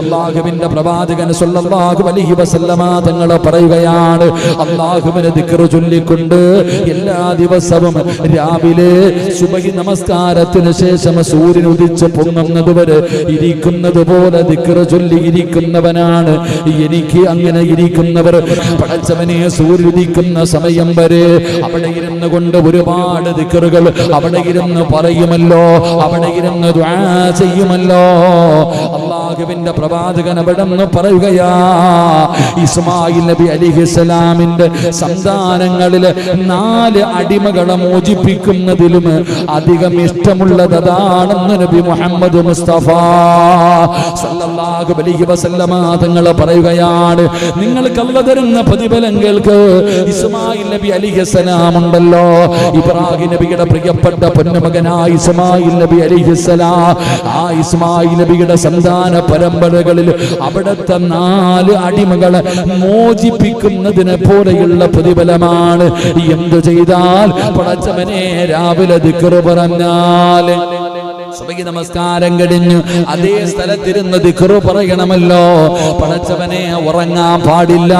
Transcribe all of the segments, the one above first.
അള്ളാഹുവിന്റെ പ്രവാചകൻ സല്ലല്ലാഹു അലൈഹി വസല്ലമ തങ്ങൾ പറയുകയാണ് അള്ളാഹുവിനെ ദിക്ർ ചൊല്ലിക്കൊണ്ട് എല്ലാ ദിവസവും രാവിലെ സുബഹി നമസ്കാരത്തിന് ശേഷം സൂര്യൻ ഉദിച്ച് പൊങ്ങുന്നത് വരെ ഇരിക്കുന്നത് പോലെ ദിക്ർ ചൊല്ലി ഇരിക്കുന്നവനാണ്. എനിക്ക് അങ്ങനെ ഇരിക്കുന്നവർ പടച്ചവനെ സൂര്യൻ ഉദിക്കുന്ന സമയം വരെ അവിടെ ഇരുന്ന് കൊണ്ട് ഒരുപാട് ദിക്റുകൾ അവിടെ ഇരുന്ന് പറയുമല്ലോ അവിടെ ഇരുന്ന് ചെയ്യുമല്ലോ. അള്ളാഹുവിന്റെ പ്രവാചകൻ അവിടെ നിന്ന് പറയുകയാ ഇസ്മായിൽ നബി അലിഹിസ്സലാമിന്റെ സന്താനങ്ങളിൽ നാല് അടിമകളെ മോചിപ്പിക്കുന്നതിലും അധികം ഇഷ്ടമുള്ളത് അതാണെന്ന് നബി മുഹമ്മദ് മുസ്തഫ സല്ലല്ലാഹു അലൈഹി വസല്ലമ തങ്ങൾ പറയുകയാണ്. നിങ്ങൾക്ക് അല്ല തരുന്ന പ്രതിഫലം കേൾക്ക്. ഇസ്മായിൽ നബി അലിഹിസ്സലാം ഉണ്ടല്ലോ. ഇബ്രാഹിം നബിയുടെ പ്രിയപ്പെട്ട പൊന്നുമകനായ ഇസ്മായിൽ നബി അലിഹിസ്സലാം. ആ ഇസ്മായിൽ നബിയുടെ സന്താന പരമ്പരകളിൽ അവിടുത്തെ നാല് അടിമകളെ മോചിപ്പിക്കുന്നതിനെ പോലെയുള്ള പ്രതിഫലമാണ്. എന്തു ചെയ്താൽ പടച്ചവനെ രാവിലെ ദിക്കറ് പറഞ്ഞാൽ സഭയ്ക്ക് നമസ്കാരം കഴിഞ്ഞു അതേ സ്ഥലത്തിരുന്ന് ദിക്കറു പറയണമല്ലോ. പടച്ചവനെ ഉറങ്ങാൻ പാടില്ല.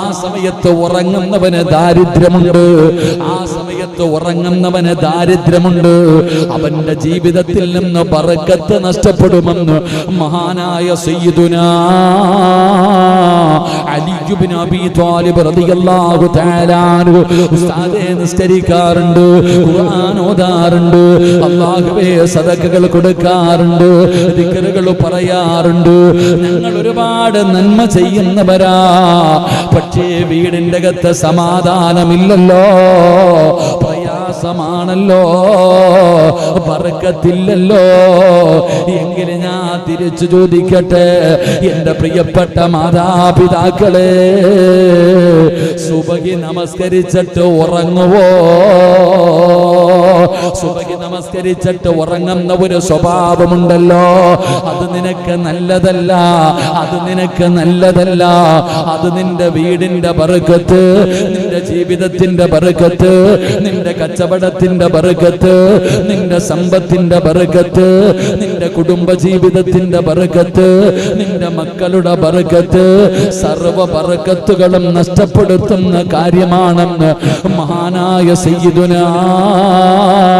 ആ സമയത്ത് ഉറങ്ങുന്നവന് ദാരിദ്ര്യമുണ്ട്. ആ സമയത്ത് ഉറങ്ങുന്നവന് ദാരിദ്ര്യമുണ്ട്. അവന്റെ ജീവിതത്തിൽ നിന്ന് പറക്കത്ത് നഷ്ടപ്പെടുമെന്ന് മഹാനായ സയ്യിദുനാ അലി ഇബ്നു അബീ ത്വാലിബ് റളിയല്ലാഹു തആല നിസ്കരിക്കാറുണ്ട് ഖുർആൻ ഓതാറുണ്ട്. അല്ലാഹുവേ സദഖകൾ കൊടുക്കാറുണ്ട് ദിക്കറുകൾ പറയാറുണ്ട്. ഞങ്ങൾ ഒരുപാട് നന്മ ചെയ്യുന്നവരാ. പക്ഷേ വീടിന്റെ അകത്ത് സമാധാനമില്ലല്ലോ. പ്രയാസമാണല്ലോ. പറക്കത്തില്ലല്ലോ. എങ്കിലും ഞാൻ തിരിച്ചു ചോദിക്കട്ടെ എന്റെ പ്രിയപ്പെട്ട മാതാപിതാക്കളെ സുബഹി നമസ്കരിച്ചിട്ട് ഉറങ്ങുവോ? സുബഹി നമസ്കരിച്ചിട്ട് ഉറങ്ങുന്ന ഒരു സ്വഭാവമുണ്ടല്ലോ. അത് നിനക്ക് നല്ലതല്ല അത് നിനക്ക് നല്ലതല്ല. അത് നിന്റെ വീടിന്റെ ബറുക്കത്ത് നിന്റെ ജീവിതത്തിന്റെ ബറുക്കത്ത് നിന്റെ കച്ചവടത്തിന്റെ ബറുക്കത്ത് നിന്റെ സമ്പത്തിന്റെ ബറുക്കത്ത് നിന്റെ കുടുംബ ജീവിതത്തിന്റെ ബറുക്കത്ത് നിന്റെ മക്കളുടെ ബറുക്കത്ത് സർവ ബറുക്കത്തുകളും നഷ്ടപ്പെടുത്തുന്ന കാര്യമാണെന്ന് മഹാനായ സയ്യിദുനാ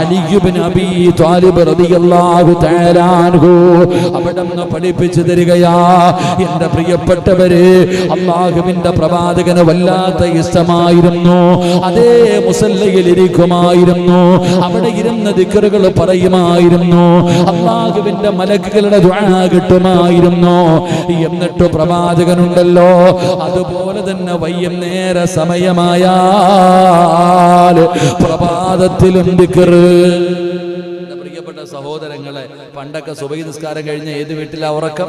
അലിയുബിൻ അബി താലിബ് റളിയല്ലാഹു തആല അൻഹു. അവിടുന്ന് പഠിപ്പിച്ചു തരികയാ. എന്റെ പ്രിയപ്പെട്ടവരെ അള്ളാഹുവിന്റെ പ്രവാചകന് വല്ലാത്ത ഇഷ്ടമായിരുന്നു. അതേ മുസല്ലയിൽ ഇരിക്കുമായിരുന്നു അവിടെ ഇരുന്ന ദിക്കറുകൾ പറയുമായിരുന്നു. അള്ളാഹുവിന്റെ മലക്കുകളുടെ കിട്ടുമായിരുന്നു. എന്നിട്ട് പ്രവാചകനുണ്ടല്ലോ അതുപോലെ തന്നെ വൈകുന്നേര സമയമായാൽ പ്രഭാതത്തിലും പ്രിയപ്പെട്ട സഹോദരങ്ങളെ പണ്ടൊക്കെ സുബൈ നിസ്കാരം കഴിഞ്ഞ ഏത് വീട്ടിലാ ഉറക്കം?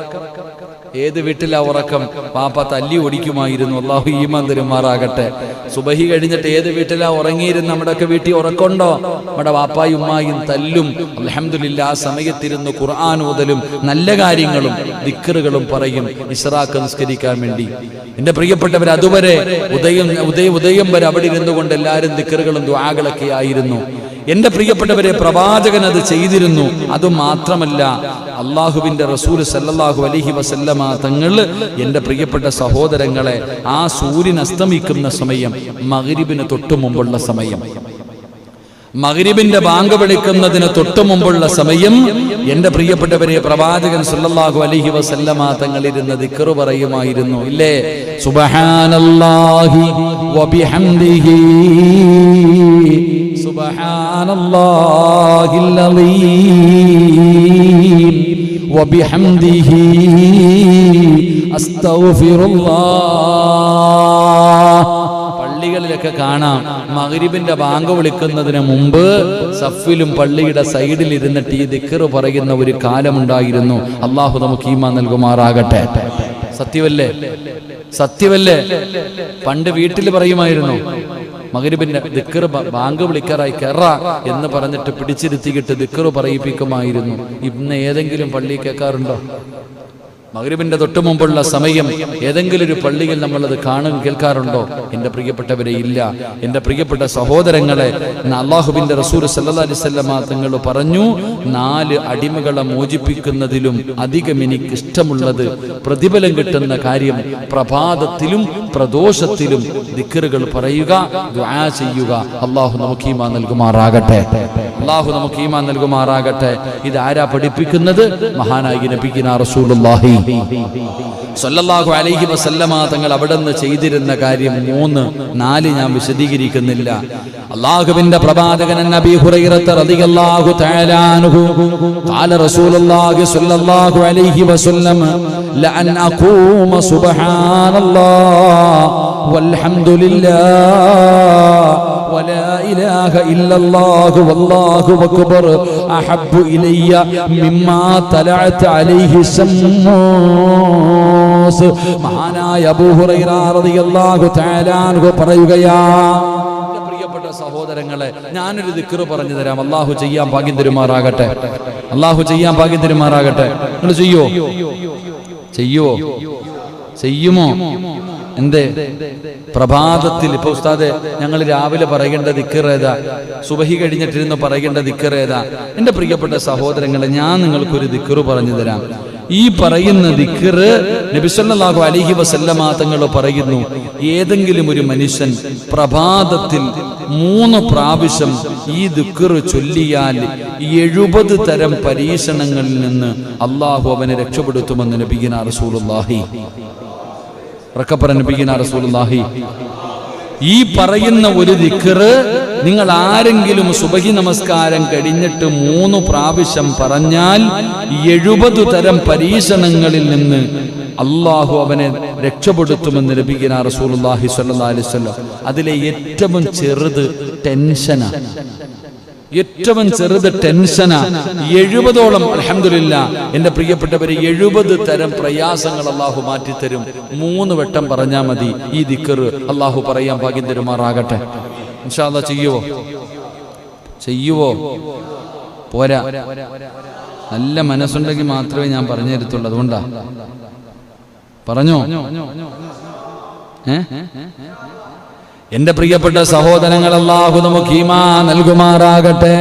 ഏത് വീട്ടിലാ ഉറക്കം? പാപ്പ തല്ലി ഓടിക്കുമായിരുന്നു. അള്ളാഹു ഈമാൻ തരുമാറാകട്ടെ സുബഹി കഴിഞ്ഞിട്ട് ഏത് വീട്ടിലാ ഉറങ്ങിയിരുന്ന്? നമ്മുടെയൊക്കെ വീട്ടിൽ ഉറക്കമുണ്ടോ? നമ്മുടെ വാപ്പായും ഉമ്മായും തല്ലും. അലഹമില്ല ആ സമയത്തിരുന്ന് ഖുർആൻ ഓതലും നല്ല കാര്യങ്ങളും ദിക്കറുകളും പറയും. ഇസ്രാക്ക് നിസ്കരിക്കാൻ വേണ്ടി. എന്റെ പ്രിയപ്പെട്ടവർ അതുവരെ ഉദയം ഉദയ ഉദയം വരെ അവിടെ ഇരുന്നുകൊണ്ട് എല്ലാവരും ദിക്കറുകളും ദ്വാകളൊക്കെ ആയിരുന്നു. എന്റെ പ്രിയപ്പെട്ടവരെ പ്രവാചകൻ അത് ചെയ്തിരുന്നു. അത് മാത്രമല്ല അള്ളാഹുവിന്റെ റസൂൽ സല്ലാഹു അലഹി വസല്ലമ തങ്ങൾ എന്റെ പ്രിയപ്പെട്ട സഹോദരങ്ങളെ ആ സൂര്യൻ അസ്തമിക്കുന്ന സമയം മകരിബിന് തൊട്ടു മുമ്പുള്ള സമയം. മകരിബിന്റെ ബാങ്ക് വിളിക്കുന്നതിന് തൊട്ടു മുമ്പുള്ള സമയം എന്റെ പ്രിയപ്പെട്ടവരെ പ്രവാചകൻ സല്ലല്ലാഹു അലൈഹി വസല്ലമ തങ്ങൾ ഇരുന്ന് ദിക്ർ പറയുമായിരുന്നു. ഇല്ലേ? സുബഹാനല്ലാഹി വബിഹംദിഹി സുബ്ഹാനല്ലാഹിൽ അലീം വബിഹംദിഹി അസ്തഗ്ഫിറുല്ലാഹ്. പള്ളികളിലൊക്കെ കാണാം മകരിബിന്റെ ബാങ്ക് വിളിക്കുന്നതിന് മുമ്പ് സഫിലും പള്ളിയുടെ സൈഡിൽ ഇരുന്നിട്ട് ഈ ദിക്കറ് പറയുന്ന ഒരു കാലമുണ്ടായിരുന്നു. അള്ളാഹു നമുക്ക് ഈമാ നൽകുമാറാകട്ടെ. സത്യമല്ലേ? സത്യമല്ലേ? പണ്ട് വീട്ടിൽ പറയുമായിരുന്നു മകരിബിന്റെ ദിക്കറ് ബാങ്ക് വിളിക്കാറായി കെറ എന്ന് പറഞ്ഞിട്ട് പിടിച്ചിരുത്തിയിട്ട് ദിക്കറ് പറയിപ്പിക്കുമായിരുന്നു. ഇന്ന് ഏതെങ്കിലും പള്ളി കേൾക്കാറുണ്ടോ മകരുവിന്റെ തൊട്ടു മുമ്പുള്ള സമയം ഏതെങ്കിലും ഒരു പള്ളിയിൽ നമ്മൾ അത് കാണും കേൾക്കാറുണ്ടോ? എന്റെ പ്രിയപ്പെട്ടവരെ ഇല്ല. എന്റെ പ്രിയപ്പെട്ട സഹോദരങ്ങളെ അള്ളാഹുബിന്റെ റസൂർ സല്ലാ അലിസ്വല്ലമ തങ്ങൾ പറഞ്ഞു നാല് അടിമകളെ മോചിപ്പിക്കുന്നതിലും അധികം എനിക്ക് ഇഷ്ടമുള്ളത് പ്രതിഫലം കിട്ടുന്ന കാര്യം പ്രഭാതത്തിലും പ്രദോഷത്തിലും ദിക്കറുകൾ പറയുക ചെയ്യുക. അള്ളാഹു നമുക്ക് ഈമാ നൽകുമാറാകട്ടെ. അള്ളാഹു നമുക്ക് ഈമാൻ നൽകുമാറാകട്ടെ. ഇത് ആരാ പഠിപ്പിക്കുന്നത്? മഹാനായി നബിക്കുന്ന റസൂലുള്ളാഹി. അലൈഹി വസല്ലമ തങ്ങൾ അവിടെ ചെയ്തിരുന്ന കാര്യം മൂന്ന് നാല് ഞാൻ വിശദീകരിക്കുന്നില്ല. അള്ളാഹുവിന്റെ പ്രവാചകൻ നബി ഹുറൈറത്ത് റളിയല്ലാഹു വൽഹംദുലില്ലാഹ് ولا إله إلا الله والله أكبر أحب إلي مما طلعت عليه الشمس മഹാനായ അബൂ ഹുറൈറ റളിയല്ലാഹു തആല അൻഹു പറയുകയാ എൻ്റെ പ്രിയപ്പെട്ട സഹോദരങ്ങളെ ഞാനൊരു ദിക്റ് പറഞ്ഞു തരാം അള്ളാഹു ചെയ്യാൻ ഭാഗ്യം തരുമാറാകട്ടെ അള്ളാഹു ചെയ്യാൻ ഭാഗ്യം തരുമാറാകട്ടെ നിങ്ങൾ ചെയ്യോ ചെയ്യോ ചെയ്യുമോ എന്തേ? പ്രഭാതത്തിൽ ഇപ്പൊ ഉസ്താദെ ഞങ്ങൾ രാവിലെ പറയേണ്ട ദിക്കറേതാ സുബഹി കഴിഞ്ഞിട്ടിരുന്ന് പറയേണ്ട ദിക്കറേതാ എന്റെ പ്രിയപ്പെട്ട സഹോദരങ്ങളെ ഞാൻ നിങ്ങൾക്കൊരു ദിക്കറ് പറഞ്ഞു തരാം. ഈ പറയുന്ന ദിക്കറ് നബിസ്വല്ലാഹു അലിഹി വസല്ലമ തങ്ങൾ പറയുന്നു ഏതെങ്കിലും ഒരു മനുഷ്യൻ പ്രഭാതത്തിൽ മൂന്ന് പ്രാവശ്യം ഈ ദുക്കറ് ചൊല്ലിയാൽ എഴുപത് തരം പരീക്ഷണങ്ങളിൽ നിന്ന് അള്ളാഹു അവനെ രക്ഷപ്പെടുത്തുമെന്ന് നബിഗിന റസൂലുള്ളാഹി. ഈ പറയുന്ന ഒരു ദിക്കറ് നിങ്ങൾ ആരെങ്കിലും സുബഹി നമസ്കാരം കഴിഞ്ഞിട്ട് മൂന്ന് പ്രാവശ്യം പറഞ്ഞാൽ എഴുപത് തരം പരീക്ഷണങ്ങളിൽ നിന്ന് അള്ളാഹു അവനെ രക്ഷപ്പെടുത്തുമെന്ന് ലഭിക്കുന്ന സ്വല്ലല്ലാഹി അലൈഹി വസല്ലം. അതിലെ ഏറ്റവും ചെറുത് ടെൻഷനാ. ഏറ്റവും ചെറുത് ടെൻഷനാ. എഴുപതോളം അലഹമില്ല എന്റെ പ്രിയപ്പെട്ടവരെ എഴുപത് തരം പ്രയാസങ്ങൾ അള്ളാഹു മാറ്റിത്തരും. മൂന്ന് വട്ടം പറഞ്ഞാൽ മതി ഈ ദിക്കർ അള്ളാഹു പറയാൻ ഭാഗ്യം തരുമാറാകട്ടെ. ചെയ്യുവോ? ചെയ്യുവോ? പോരാ. നല്ല മനസ്സുണ്ടെങ്കിൽ മാത്രമേ ഞാൻ പറഞ്ഞു തരത്തുള്ളൂ. അതുകൊണ്ടാ. പറഞ്ഞോ? ഏ? എന്റെ പ്രിയപ്പെട്ട സഹോദരങ്ങൾ അല്ലാഹു നമുക്ക് ഈമാ നൽകുമാറാകട്ടെ.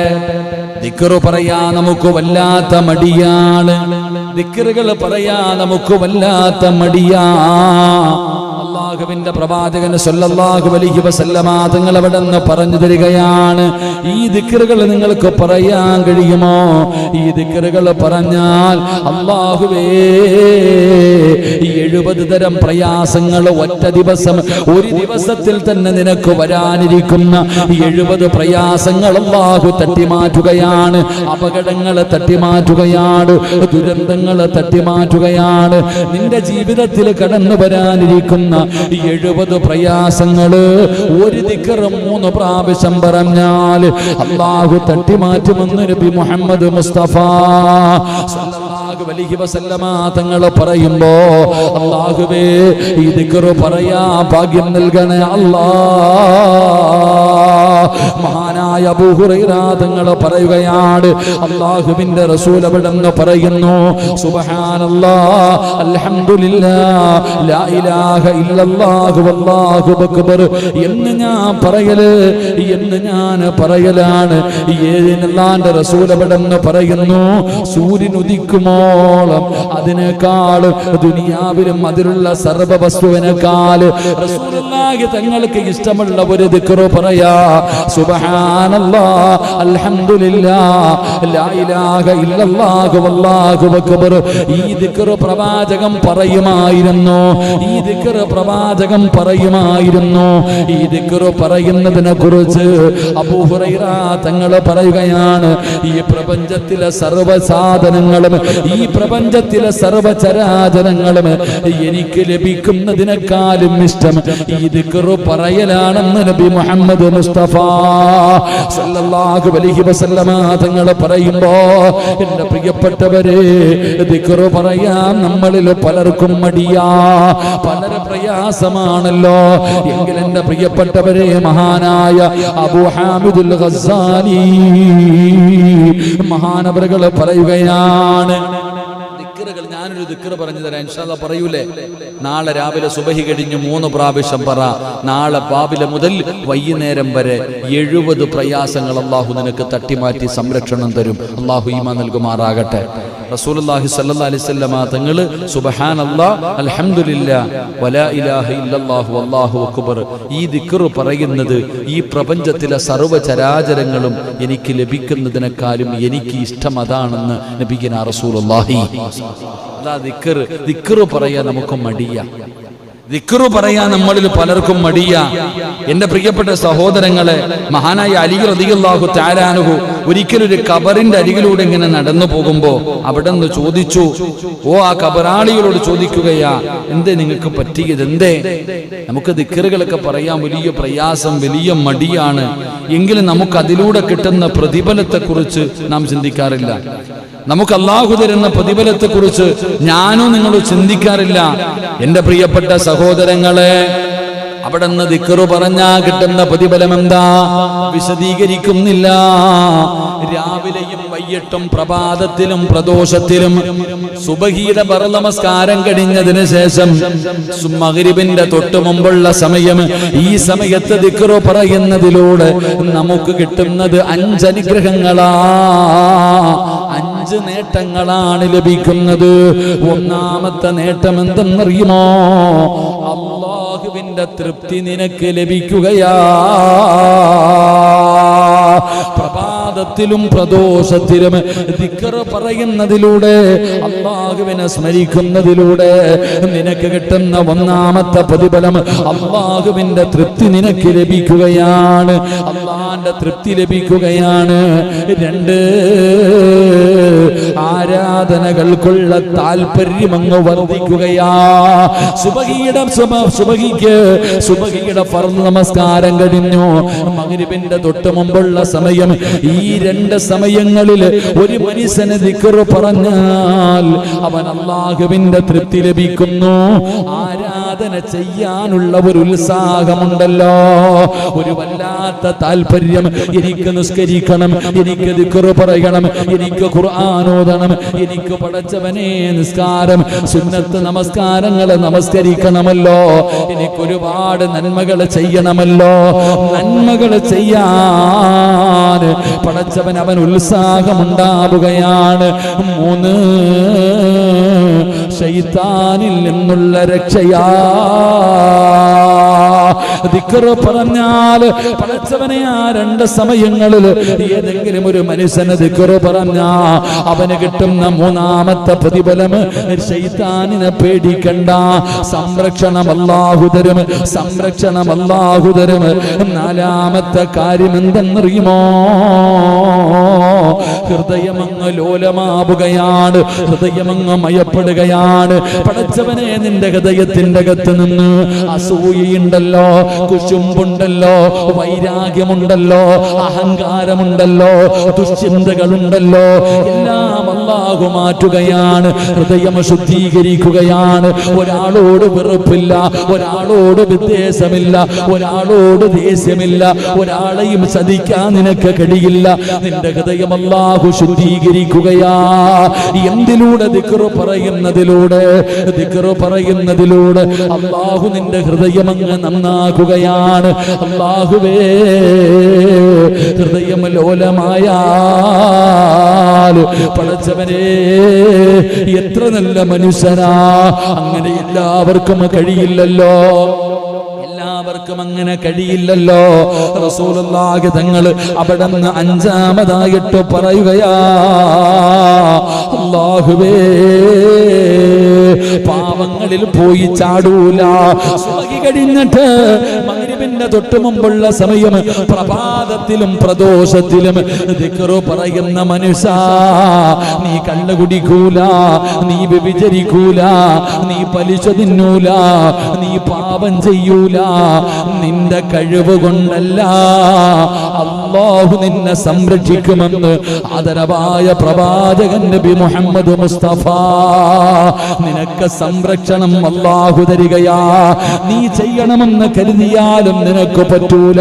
ദിക്കറു പറയാ നമുക്ക് വല്ലാത്ത മടിയാണ്. ദിക്കറുകൾ പറയാ നമുക്ക് വല്ലാത്ത മടിയാ. അള്ളാഹുവിന്റെ പ്രവാചകൻ സൊല്ലാഹു വലിഹി വസല്ലമ തങ്ങൾ അവിടെ നിന്ന് പറഞ്ഞു തരികയാണ് ഈ ദിക്കറുകൾ നിങ്ങൾക്ക് പറയാൻ കഴിയുമോ? ഈ ദിക്കറുകൾ പറഞ്ഞാൽ അള്ളാഹുവേ ഈ എഴുപത് തരം പ്രയാസങ്ങൾ ഒറ്റ ദിവസം ഒരു ദിവസത്തിൽ തന്നെ നിനക്ക് വരാനിരിക്കുന്ന എഴുപത് പ്രയാസങ്ങൾ അള്ളാഹു തട്ടിമാറ്റുകയാണ് അപകടങ്ങൾ തട്ടിമാറ്റുകയാണ് ദുരന്തങ്ങൾ തട്ടിമാറ്റുകയാണ് നിന്റെ ജീവിതത്തിൽ കടന്നു വരാനിരിക്കുന്ന എഴുപത് പ്രയാസങ്ങൾ. ഒരു ദിക്കറും മൂന്ന് പ്രാവശ്യം പറഞ്ഞാൽ അള്ളാഹു തട്ടിമാറ്റുമെന്ന് നബി മുഹമ്മദ് മുസ്തഫ സല്ലല്ലാഹു പറയുമ്പോ അള്ളാഹുവേ ഈ പറയാ ഭാഗ്യം നൽകണേ അല്ലാ. മഹാനായ അബൂഹുറൈറ പറയുകയാണ് അള്ളാഹുവിന്റെ റസൂൽ അവിടെന്ന് പറയുന്നു അൽഹംദുലില്ലാ ലാ ഇലാഹ ഇല്ലല്ലാഹു വല്ലാഹു അക്ബർ. എന്ന് ഞാൻ പറയൽ എന്ന് ഞാൻ പറയലാണ്. ഏതിനല്ലാന്റെ റസൂൽ പറയുന്നു സൂര്യൻ ഉദിക്കുമോളം അതിനേക്കാൾ ദുനിയാവിലും അതിലുള്ള സർവ വസ്തുവിനേക്കാൾ തങ്ങൾക്ക് ഇഷ്ടമുള്ള ഒരു ദിക്റു പറയാ സുബ്ഹാനല്ലാ അൽഹംദുലില്ലാ ലാ ഇലാഹ ഇല്ലല്ലാഹു വല്ലാഹു അക്ബർ. ഈ ദിക്റ് പ്രവാചകം പറയുമായിരുന്നു ഈ ദിക്റ് പ്രവാചകം പറയുമായിരുന്നു. ഈ ദിക്റ് പറയുന്നതിനെ കുറിച്ച് അബൂഹുറൈറ തങ്ങൾ പറയുകയാണ് ഈ പ്രപഞ്ചത്തിലെ സർവ സാധനങ്ങളും പ്രപഞ്ചത്തിലെ സർവചരാചരങ്ങളും എനിക്ക് ലഭിക്കുന്നതിനേക്കാളും ഇഷ്ടം ഇത് കെറു പറയലാണെന്ന് നബി മുഹമ്മദ് മുസ്തഫ സല്ലല്ലാഹു അലൈഹി വസല്ലമ തങ്ങൾ പറയുമ്പോ എന്റെ പ്രിയപ്പെട്ടവരെ ദിക്കറു പറയാൻ നമ്മളിൽ പലർക്കും മടിയാ പലര പ്രയാസമാണല്ലോ. എങ്കിൽ എന്റെ പ്രിയപ്പെട്ടവരെ മഹാനായ അബു ഹാമിദുൽ ഗസ്സാനി മഹാനവറുകൾ പറയുകയാണ് ദിക്റുകൾ ഞാൻ ഞാനൊരു ദിക്കറ് പറഞ്ഞു തരാം. ഇൻഷാല്ല പറയൂലേ. നാളെ രാവിലെ സുബഹി കഴിഞ്ഞ് മൂന്ന് പ്രാവശ്യം പറ. നാളെ പാവിലെ മുതൽ വൈകുന്നേരം വരെ എഴുപത് പ്രയാസങ്ങൾ അള്ളാഹു നിനക്ക് തട്ടിമാറ്റി സംരക്ഷണം തരും. അള്ളാഹു ഈമ നൽകുമാറാകട്ടെ. റസൂലുള്ളാഹി സ്വല്ലല്ലാഹി അലൈഹി വസല്ലമ തങ്ങൾ സുബ്ഹാനല്ലാഹ് അൽഹംദുലില്ലാ വലാ ഇലാഹ ഇല്ലല്ലാഹു വല്ലാഹു അക്ബർ. ഈ ദിക്ർ പറയുന്നത് ഈ പ്രപഞ്ചത്തിലെ സർവചരാചരങ്ങളും എനിക്ക് ലഭിക്കുന്നതിനേക്കാളും എനിക്ക് ഇഷ്ടം അതാണെന്ന് നബിഗിന റസൂലുള്ളാഹി. അതാ നമുക്ക് മടിയ. ദിക്കറു പറയാ നമ്മളിൽ പലർക്കും മടിയ. എന്റെ പ്രിയപ്പെട്ട സഹോദരങ്ങളെ മഹാനായ അലി റതിയല്ലാഹു താരാനുഹു ഒരിക്കലൊരു കബറിന്റെ അരികിലൂടെ ഇങ്ങനെ നടന്നു പോകുമ്പോ അവിടെ നിന്ന് ചോദിച്ചു ഓ ആ കബറാളികളോട് ചോദിക്കുകയാ എന്തേ നിങ്ങൾക്ക് പറ്റിയത് എന്തേ? നമുക്ക് ദിക്കറുകളൊക്കെ പറയാൻ വലിയ പ്രയാസം വലിയ മടിയാണ്. എങ്കിലും നമുക്ക് അതിലൂടെ കിട്ടുന്ന പ്രതിഫലത്തെ കുറിച്ച് നാം ചിന്തിക്കാറില്ല. നമുക്ക് അള്ളാഹു തരുന്ന പ്രതിഫലത്തെ കുറിച്ച് ഞാനോ നിങ്ങളോ ചിന്തിക്കാറില്ല. എന്റെ പ്രിയപ്പെട്ട സഹോദരങ്ങളെ അവിടെ നിന്ന് ദിക്കറു പറഞ്ഞാ കിട്ടുന്ന പ്രതിഫലം എന്താ വിശദീകരിക്കുന്നില്ല. രാവിലെയും വൈകിട്ടും പ്രഭാതത്തിലും പ്രദോഷത്തിലും സുബഹിയുടെ നമസ്കാരം കഴിഞ്ഞതിന് ശേഷം മകരിബിന്റെ തൊട്ടു മുമ്പുള്ള സമയം ഈ സമയത്ത് ദിക്കറു പറയുന്നതിലൂടെ നമുക്ക് കിട്ടുന്നത് അഞ്ചനുഗ്രഹങ്ങളാ. അഞ്ച് നേട്ടങ്ങളാണ് ലഭിക്കുന്നത്. ഒന്നാമത്തെ നേട്ടം എന്തെന്നറിയുമോ അള്ളാഹുവിന്റെ തൃപ്തി നിനക്ക് ലഭിക്കുകയാ. പ്രഭാതത്തിലും പ്രദോഷത്തിലും ദിക്കറ് പറയുന്നതിലൂടെ അള്ളാഹുവിനെ സ്മരിക്കുന്നതിലൂടെ നിനക്ക് കിട്ടുന്ന ഒന്നാമത്തെ പ്രതിഫലം അള്ളാഹുവിന്റെ തൃപ്തി നിനക്ക് ലഭിക്കുകയാണ്. അള്ളാന്റെ തൃപ്തി ലഭിക്കുകയാണ്. രണ്ട് ആരാധനകൾക്കുള്ള താല്പര്യം അങ്ങ് വർദ്ധിക്കുകയാ. സുബഹിയുടെ സുബ- സുബഹിക്ക് സുബഹിയുടെ ഫർദ് നമസ്കാരം കഴിഞ്ഞു. മഗ്രിബിന്റെ തൊട്ട് മുമ്പുള്ള സമയം ഈ രണ്ട് സമയങ്ങളിൽ ഒരു മനുഷ്യന് ദിക്കറ് പറഞ്ഞാൽ അവൻ അള്ളാഹുവിന്റെ തൃപ്തി ലഭിക്കുന്നു. ആരാധന ചെയ്യാനുള്ള ഒരു ഉത്സാഹമുണ്ടല്ലോ. ഒരു വല്ലാത്ത താല്പര്യം എനിക്ക് നിസ്കരിക്കണം എനിക്ക് ദിക്റ് പറയണം എനിക്ക് ഖുർആാനോദണം എനിക്ക് പടച്ചവനെ നിസ്കാരം സുന്നത്ത് നമസ്കാരങ്ങളെ നമസ്കരിക്കണമല്ലോ. എനിക്ക് ഒരുപാട് നന്മകൾ ചെയ്യണമല്ലോ. നന്മകൾ ചെയ്യാൻ പടച്ചവൻ അവൻ ഉത്സാഹമുണ്ടാവുകയാണ്. മൂന്ന് ശൈത്താനിൽ നിന്നുള്ള രക്ഷയാ. ദിക്റ് പറഞ്ഞാൽ ആ രണ്ട് സമയങ്ങളിൽ ഏതെങ്കിലും ഒരു മനുഷ്യന് ദിക്കറു പറഞ്ഞാ അവന് കിട്ടുന്ന മൂന്നാമത്തെ പ്രതിഫലം ശൈത്താനിനെ പേടിക്കണ്ട. സംരക്ഷണം അല്ലാഹു തരും സംരക്ഷണം അല്ലാഹു തരും. നാലാമത്തെ കാര്യം എന്തെന്നറിയുമോ? ഹൃദയമങ്ങ് ലോലമാവുകയാണ് ഹൃദയമങ്ങ് മയപ്പെടുകയാണ്. പടച്ചവനെ നിന്റെ ഹൃദയത്തിന്റെ അകത്ത് നിന്ന് അസൂയയുണ്ടല്ലോ കുശുമ്പുണ്ടല്ലോ വൈരാഗ്യമുണ്ടല്ലോ അഹങ്കാരമുണ്ടല്ലോ ദുശ്ചിന്തകളുണ്ടല്ലോ. എല്ലാം അള്ളാഹു മാറ്റുകയാണ് ഹൃദയം ശുദ്ധീകരിക്കുകയാണ്. ഒരാളോട് വെറുപ്പില്ല ഒരാളോട് വിദ്വേഷമില്ല ഒരാളോട് ദേഷ്യമില്ല ഒരാളെയും ചതിക്കാൻ നിനക്ക് കഴിയില്ല നിന്റെ ഹൃദയം അള്ളാഹു ശുദ്ധീകരിക്കുകയാ. എന്തിലൂടെ ദിക്റു പറയുന്നതിലൂടെ ദിക്റു പറയുന്നതിലൂടെ അള്ളാഹു നിന്റെ ഹൃദയം അങ്ങ് നന്നാക്കുകയാണ് അള്ളാഹുവേ ഹൃദയം ലോലമായ പടച്ചവനെ എത്ര നല്ല മനുഷ്യനാ. അങ്ങനെ എല്ലാവർക്കും കഴിയില്ലല്ലോ. എല്ലാവർക്കും അങ്ങനെ കഴിയില്ലല്ലോ. റസൂലുള്ളാഹി തങ്ങൾ അവിടെ നിന്ന് അഞ്ചാമതായിട്ട് പറയുകയാ അല്ലാഹുവേ പാവങ്ങളിൽ പോയി ചാടൂല. കഴിഞ്ഞിട്ട് മഗ്രിബിന്റെ തൊട്ടു മുമ്പുള്ള സമയം പ്രഭാതത്തിലും പ്രദോഷത്തിലും ദിക്കറു പറയുന്ന മനുഷ്യ നീ കണ്ണു കുടിക്കൂല നീ വ്യഭിചരിക്കൂല നീ പലിശ തിന്നൂല നീ പാപം ചെയ്യൂല. നിന്റെ കഴിവ് കൊണ്ടല്ല. അള്ളാഹു നിന്നെ സംരക്ഷിക്കുമെന്ന് ആദരവായ പ്രവാചകൻ നബി മുഹമ്മദ് മുസ്തഫ നിനക്ക് സംരക്ഷണം അള്ളാഹു തരികയാ. നീ ചെയ്യണമെന്ന് കരുതിയാൽ ചെയ്യാനും നിനക്ക് പറ്റൂല.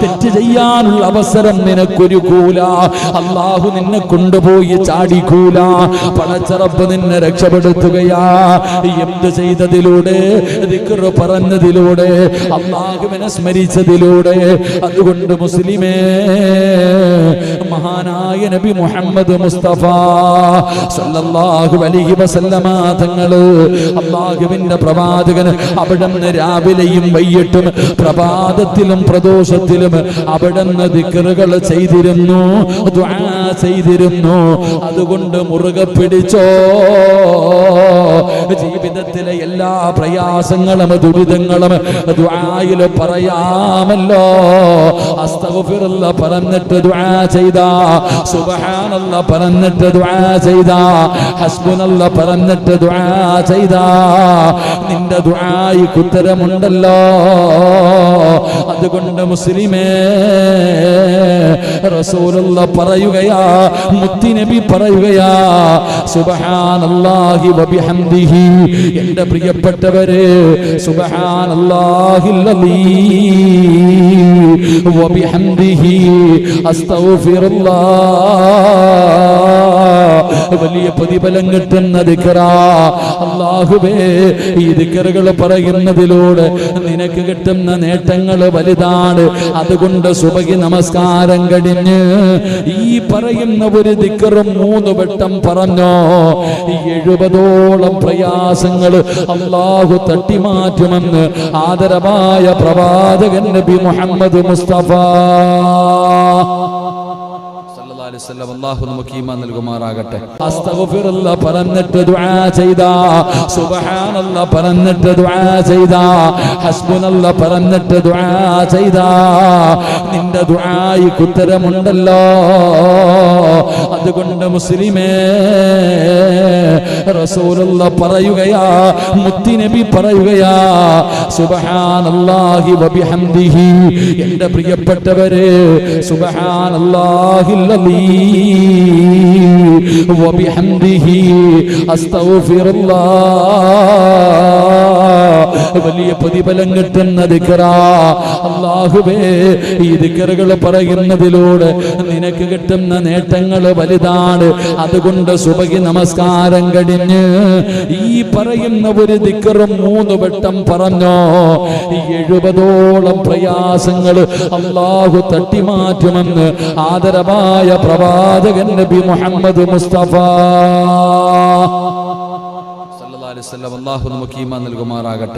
തെറ്റ് ചെയ്യാനുള്ള അവസരം നിനക്കൊരുക്കൂല അള്ളാഹു നിന്നെ കൊണ്ടുപോയി ചാടിക്കൂല. പണച്ചറപ്പ് നിന്നെ രക്ഷപ്പെടുത്തുകയാ. എന്ത് ചെയ്തതിലൂടെ? പറഞ്ഞതിലൂടെ. അള്ളാഹുവിനെ സ്മരിച്ചതിലൂടെ. അതുകൊണ്ട് മുസ്ലിമേ മഹാനായ നബി മുഹമ്മദ് മുസ്തഫ സല്ലല്ലാഹു അലൈഹി വസല്ലമ തങ്ങൾ അള്ളാഹുവിന്റെ പ്രവാചകൻ അവിടുന്ന് രാവിലെയും വൈകിട്ടും പ്രഭാതത്തിലും പ്രദോഷത്തിലും അവിടുന്ന് ദിക്കറുകൾ ചെയ്തിരുന്നു ചെയ്തിരുന്നു. അതുകൊണ്ട് മുറുകെ പിടിച്ചോ. ജീവിതത്തിലെ എല്ലാ പ്രയാസങ്ങളും ദുരിതങ്ങളും ദ്വായിൽ പറയാമല്ലോ. അസ്തഫിറുള്ള പറഞ്ഞിട്ട് ദ്വാ ചെയ്താ സുബ്ഹാനല്ല പറഞ്ഞിട്ട് ദ്വാ ചെയ്താ ഹസ്ബുനല്ല പറഞ്ഞിട്ട് ദ്വാ ചെയ്താ. നിന്റെ ദുആയിക്ക് ഉത്തരമുണ്ടല്ലോ. അതുകൊണ്ട് മുസ്ലിമേ റസൂലുള്ള പറയുകയാ മുത്തിനബി പറയുകയാ സുബ്ഹാനല്ലാഹി വബിഹംദിഹി. എന്റെ പ്രിയപ്പെട്ടവരെ സുബ്ഹാനല്ലാഹിൽ വബിഹംദിഹി അസ്തഗ്ഫിറുല്ലാഹ് വലിയ പ്രതിഫലം കിട്ടുന്ന ദിക്റാ അല്ലാഹുവേ ഈ ദിക്കറുകൾ പറയുന്നതിലൂടെ നിനക്ക് കിട്ടുന്ന നേട്ടങ്ങൾ വലുതാണ്. അതുകൊണ്ട് സുബഹി നമസ്കാരം കഴിഞ്ഞ് ഈ പറയുന്ന ഒരു ദിക്കറും മൂന്ന് വട്ടം പറഞ്ഞോ. എഴുപതോളം പ്രയാസങ്ങൾ അള്ളാഹു തട്ടിമാറ്റുമെന്ന് ആദരവായ പ്രവാചകൻ നബി മുഹമ്മദ് മുസ്തഫ. ഈമാൻ നൽകുമാറാകട്ടെ. ദുആ ദുആ ദുആ നിന്റെ ഉത്തരമുണ്ടല്ലോ. അതുകൊണ്ട് മുസ്ലിമേ റസൂലുള്ള പറയുകയാ മുത്തിനബി പറയുകയാ സുബ്ഹാനല്ലാഹി വബിഹംദിഹി. എന്റെ പ്രിയപ്പെട്ടവരെ സുബ്ഹാനല്ലാഹിൽ അലീം أستغفر അസ്തഗ്ഫിറുല്ലാഹ് വലിയ പ്രതിഫലം കിട്ടുന്ന ദിക്റാ അല്ലാഹുവേ ഈ ദിക്കറുകൾ പറയുന്നതിലൂടെ നിനക്ക് കിട്ടുന്ന നേട്ടങ്ങൾ വലുതാണ്. അതുകൊണ്ട് സുബകി നമസ്കാരം കഴിഞ്ഞ് ഈ പറയുന്ന ഒരു ദിക്കറും മൂന്ന് വട്ടം പറഞ്ഞോ. എഴുപതോളം പ്രയാസങ്ങൾ അള്ളാഹു തട്ടിമാറ്റുമെന്ന് ആദരവായ പ്രവാചകൻ നബി മുഹമ്മദ് മുസ്തഫ. അല്ലാഹു നമുക്ക് ഈമാൻ നൽകുമാറാകട്ടെ.